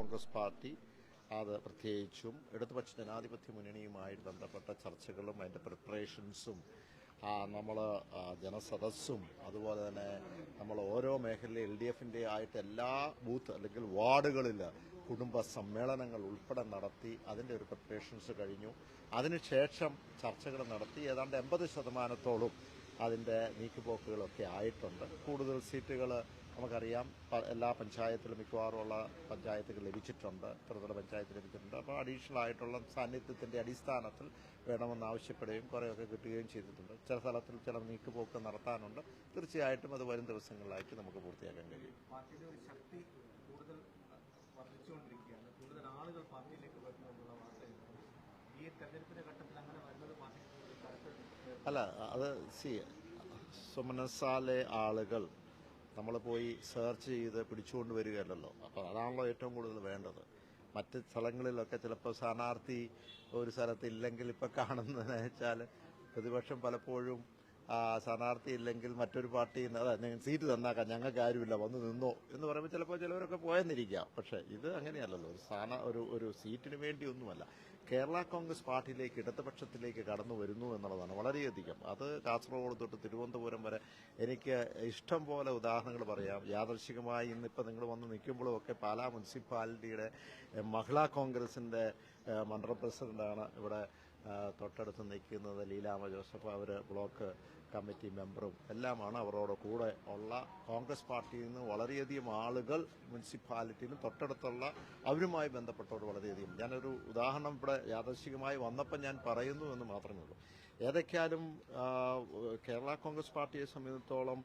Congress party അത് പ്രത്യേകിച്ചും ഇടതുപക്ഷ ജനാധിപത്യ മുന്നണിയുമായി ബന്ധപ്പെട്ട ചർച്ചകളും അതിന്റെ പ്രിപ്പറേഷൻസും നമ്മൾ ജനസദസ്സും അതുപോലെ തന്നെ നമ്മൾ ഓരോ മേഖലയിലെ എൽ ഡി എഫിന്റെ ആയിട്ട് എല്ലാ ബൂത്ത് അല്ലെങ്കിൽ വാർഡുകളിൽ കുടുംബ സമ്മേളനങ്ങൾ ഉൾപ്പെടെ നടത്തി അതിന്റെ ഒരു പ്രിപ്പറേഷൻസ് കഴിഞ്ഞു. അതിനുശേഷം ചർച്ചകൾ നടത്തി. ഏതാണ്ട് എൺപത് ശതമാനത്തോളം അതിന്റെ നീക്കുപോക്കുകളൊക്കെ ആയിട്ടുണ്ട്. കൂടുതൽ സീറ്റുകൾ നമുക്കറിയാം എല്ലാ പഞ്ചായത്തിലും മിക്കവാറും ഉള്ള പഞ്ചായത്തുകൾ ലഭിച്ചിട്ടുണ്ട് ത്രിതല പഞ്ചായത്ത് ലഭിച്ചിട്ടുണ്ട്. അപ്പോൾ അഡീഷണൽ ആയിട്ടുള്ള സാന്നിധ്യത്തിന്റെ അടിസ്ഥാനത്തിൽ വേണമെന്ന് ആവശ്യപ്പെടുകയും കുറേയൊക്കെ കിട്ടുകയും ചെയ്തിട്ടുണ്ട്. ചില സ്ഥലത്തിൽ ചില നീക്കുപോക്ക് നടത്താനുണ്ട്. തീർച്ചയായിട്ടും അത് വരും ദിവസങ്ങളിലായിട്ട് നമുക്ക് പൂർത്തിയാക്കാൻ കഴിയും. കൂടുതൽ ആളുകൾ പാർട്ടിയിലേക്ക് വരുന്നതെന്നുള്ള വാർത്തയുണ്ട് ഈ തെരഞ്ഞെടുപ്പിന്റെ ഘട്ടത്തിൽ അങ്ങനെ വരുന്നത് അല്ല അത് സി സുമനസാലെ ആളുകൾ നമ്മൾ പോയി സെർച്ച് ചെയ്ത് പിടിച്ചുകൊണ്ട് വരികയല്ലല്ലോ. അപ്പോൾ അതാണല്ലോ ഏറ്റവും കൂടുതൽ വേണ്ടത്. മറ്റ് സ്ഥലങ്ങളിലൊക്കെ ചിലപ്പോൾ സ്ഥാനാർത്ഥി ഒരു സ്ഥലത്ത് ഇല്ലെങ്കിൽ ഇപ്പോൾ കാണുന്നതെന്ന് വെച്ചാൽ പ്രതിപക്ഷം പലപ്പോഴും സ്ഥാനാർത്ഥി ഇല്ലെങ്കിൽ മറ്റൊരു പാർട്ടി സീറ്റ് തന്നാക്കാം ഞങ്ങൾക്ക് ആരുമില്ല വന്ന് നിന്നോ എന്ന് പറയുമ്പോൾ ചിലപ്പോൾ ചിലവരൊക്കെ പോയെന്നിരിക്കാം. പക്ഷേ ഇത് അങ്ങനെയല്ലല്ലോ. ഒരു സ്ഥാന ഒരു ഒരു സീറ്റിന് വേണ്ടിയൊന്നുമല്ല. കേരള കോൺഗ്രസ് പാർട്ടിയിലേക്ക് ഇടതുപക്ഷത്തിലേക്ക് കടന്നു വരുന്നു എന്നുള്ളതാണ് വളരെയധികം. അത് കാസർഗോഡ് തൊട്ട് തിരുവനന്തപുരം വരെ എനിക്ക് ഇഷ്ടം പോലെ ഉദാഹരണങ്ങൾ പറയാം. യാദർശികമായി ഇന്നിപ്പോൾ നിങ്ങൾ വന്ന് നിൽക്കുമ്പോഴും ഒക്കെ പാലാ മുനിസിപ്പാലിറ്റിയുടെ മഹിളാ കോൺഗ്രസിന്റെ മണ്ഡല പ്രസിഡന്റാണ് ഇവിടെ തൊട്ടടുത്ത് നിൽക്കുന്നത് ലീലാമ ജോസഫ് അവർ ബ്ലോക്ക് കമ്മിറ്റി മെമ്പറും എല്ലാമാണ് അവരോട് കൂടെ ഉള്ള. കോൺഗ്രസ് പാർട്ടിയിൽ നിന്ന് വളരെയധികം ആളുകൾ മുനിസിപ്പാലിറ്റിയിലും തൊട്ടടുത്തുള്ള അവരുമായി ബന്ധപ്പെട്ടവർ വളരെയധികം. ഞാനൊരു ഉദാഹരണം ഇവിടെ യാദർശികമായി വന്നപ്പോൾ ഞാൻ പറയുന്നു എന്ന് മാത്രമേ ഉള്ളൂ. ഏതൊക്കെയാലും കേരള കോൺഗ്രസ് പാർട്ടിയെ സംബന്ധിച്ചിടത്തോളം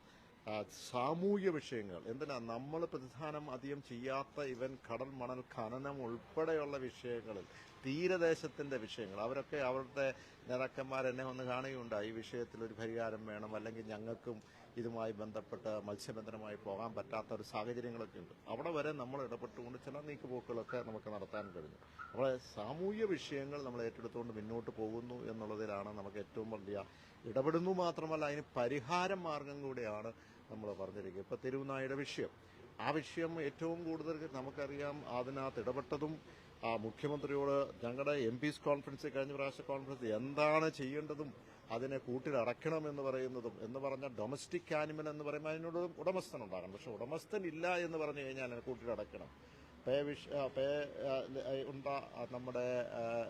സാമൂഹ്യ വിഷയങ്ങൾ എന്തിനാ നമ്മൾ പ്രതിധാനം അധികം ചെയ്യാത്ത ഇവൻ കടൽ മണൽ ഖനനം ഉൾപ്പെടെയുള്ള വിഷയങ്ങളിൽ തീരദേശത്തിന്റെ വിഷയങ്ങൾ. അവരൊക്കെ അവരുടെ നേതാക്കന്മാരെന്നെ ഒന്ന് കാണുകയുണ്ടായി. ഈ വിഷയത്തിൽ ഒരു പരിഹാരം വേണം അല്ലെങ്കിൽ ഞങ്ങൾക്കും ഇതുമായി ബന്ധപ്പെട്ട് മത്സ്യബന്ധനമായി പോകാൻ പറ്റാത്ത ഒരു സാഹചര്യങ്ങളൊക്കെ ഉണ്ട്. അവിടെ വരെ നമ്മൾ ഇടപെട്ടുകൊണ്ട് ചില നീക്കുപോക്കുകളൊക്കെ നമുക്ക് നടത്താൻ കഴിഞ്ഞു. അവിടെ സാമൂഹ്യ വിഷയങ്ങൾ നമ്മൾ ഏറ്റെടുത്തുകൊണ്ട് മുന്നോട്ട് പോകുന്നു എന്നുള്ളതിലാണ് നമുക്ക് ഏറ്റവും വലിയ ഇടപെടുന്നു മാത്രമല്ല അതിന് പരിഹാരം മാർഗം കൂടിയാണ് നമ്മൾ പറഞ്ഞിരിക്കുന്നത്. ഇപ്പൊ തിരുവനായുടെ വിഷയം. ആ വിഷയം ഏറ്റവും കൂടുതൽ നമുക്കറിയാം. അതിനകത്ത് ഇടപെട്ടതും ആ മുഖ്യമന്ത്രിയോട് ഞങ്ങളുടെ എം പീസ് കോൺഫറൻസ് കഴിഞ്ഞ പ്രാവശ്യ കോൺഫറൻസ് എന്താണ് ചെയ്യേണ്ടതും അതിനെ കൂട്ടിലടക്കണം എന്ന് പറയുന്നതും എന്ന് പറഞ്ഞാൽ ഡൊമസ്റ്റിക് ആനിമൽ എന്ന് പറയുമ്പോൾ അതിനോട് ഉടമസ്ഥൻ ഉണ്ടാകണം പക്ഷെ ഉടമസ്ഥൻ ഇല്ല എന്ന് പറഞ്ഞു കഴിഞ്ഞാൽ അതിനെ കൂട്ടിലടക്കണം പേ വിഷ പേ ഉണ്ട നമ്മുടെ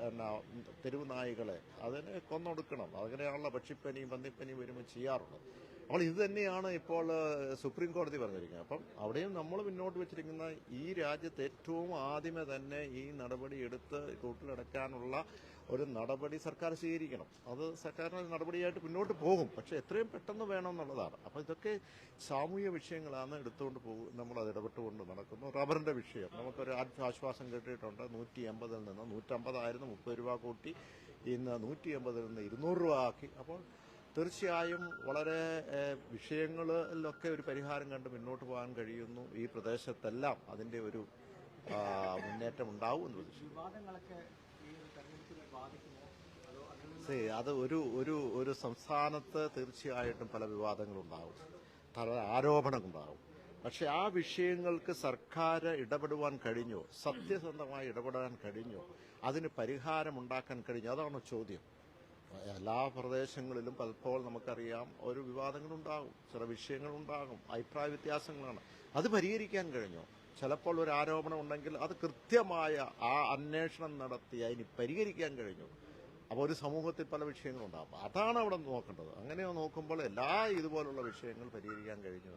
എന്നാ തെരുവ് നായികളെ അതിനെ കൊന്നൊടുക്കണം. അങ്ങനെയാണല്ലോ പക്ഷിപ്പനിയും പന്നിപ്പനിയും വരുമ്പോൾ ചെയ്യാറുള്ളത്. അപ്പോൾ ഇത് തന്നെയാണ് ഇപ്പോൾ സുപ്രീം കോടതി പറഞ്ഞിരിക്കുന്നത്. അപ്പം അവിടെയും നമ്മൾ മുന്നോട്ട് വെച്ചിരിക്കുന്ന ഈ രാജ്യത്ത് ഏറ്റവും ആദ്യമേ തന്നെ ഈ നടപടി എടുത്ത് കൂട്ടിലടക്കാനുള്ള ഒരു നടപടി സർക്കാർ സ്വീകരിക്കണം. അത് സർക്കാരിന് നടപടിയായിട്ട് മുന്നോട്ട് പോകും. പക്ഷെ എത്രയും പെട്ടെന്ന് വേണം എന്നുള്ളതാണ് അപ്പോൾ ഇതൊക്കെ സാമൂഹ്യ വിഷയങ്ങളാണ് എടുത്തുകൊണ്ട് പോകും നമ്മൾ അത് ഇടപെട്ടുകൊണ്ട് നടക്കുന്നു. റബ്ബറിന്റെ വിഷയം. നമുക്കൊരു ആശ്വാസം കിട്ടിയിട്ടുണ്ട് നൂറ്റി എൺപതിൽ നിന്ന് നൂറ്റമ്പതായിരുന്നു മുപ്പത് രൂപ കൂട്ടി ഇന്ന് നൂറ്റി എൺപതിൽ നിന്ന് ഇരുന്നൂറ് രൂപ ആക്കി. അപ്പോൾ തീർച്ചയായും വളരെ വിഷയങ്ങളിലൊക്കെ ഒരു പരിഹാരം കണ്ട് മുന്നോട്ട് പോകാൻ കഴിയുന്നു. ഈ പ്രദേശത്തെല്ലാം അതിന്റെ ഒരു മുന്നേറ്റം ഉണ്ടാവും എന്ന് സി അത് ഒരു ഒരു ഒരു സംസ്ഥാനത്ത് തീർച്ചയായിട്ടും പല വിവാദങ്ങളുണ്ടാവും. പല ആരോപണങ്ങളുണ്ടാവും. പക്ഷെ ആ വിഷയങ്ങൾക്ക് സർക്കാർ ഇടപെടുവാൻ കഴിഞ്ഞോ സത്യസന്ധമായി ഇടപെടാൻ കഴിഞ്ഞോ അതിന് പരിഹാരമുണ്ടാക്കാൻ കഴിഞ്ഞോ അതാണ് ചോദ്യം. എല്ലാ പ്രദേശങ്ങളിലും പലപ്പോൾ നമുക്കറിയാം ഒരു വിവാദങ്ങളുണ്ടാകും ചില വിഷയങ്ങളുണ്ടാകും അഭിപ്രായ വ്യത്യാസങ്ങളാണ്. അത് പരിഹരിക്കാൻ കഴിഞ്ഞോ. ചിലപ്പോൾ ഒരു ആരോപണം ഉണ്ടെങ്കിൽ അത് കൃത്യമായ ആ അന്വേഷണം നടത്തി അതിന് പരിഹരിക്കാൻ കഴിഞ്ഞു. അപ്പോൾ ഒരു സമൂഹത്തിൽ പല വിഷയങ്ങളുണ്ടാകും. അതാണ് അവിടെ നോക്കേണ്ടത്. അങ്ങനെ നോക്കുമ്പോൾ എല്ലാ ഇതുപോലുള്ള വിഷയങ്ങൾ പരിഹരിക്കാൻ കഴിഞ്ഞു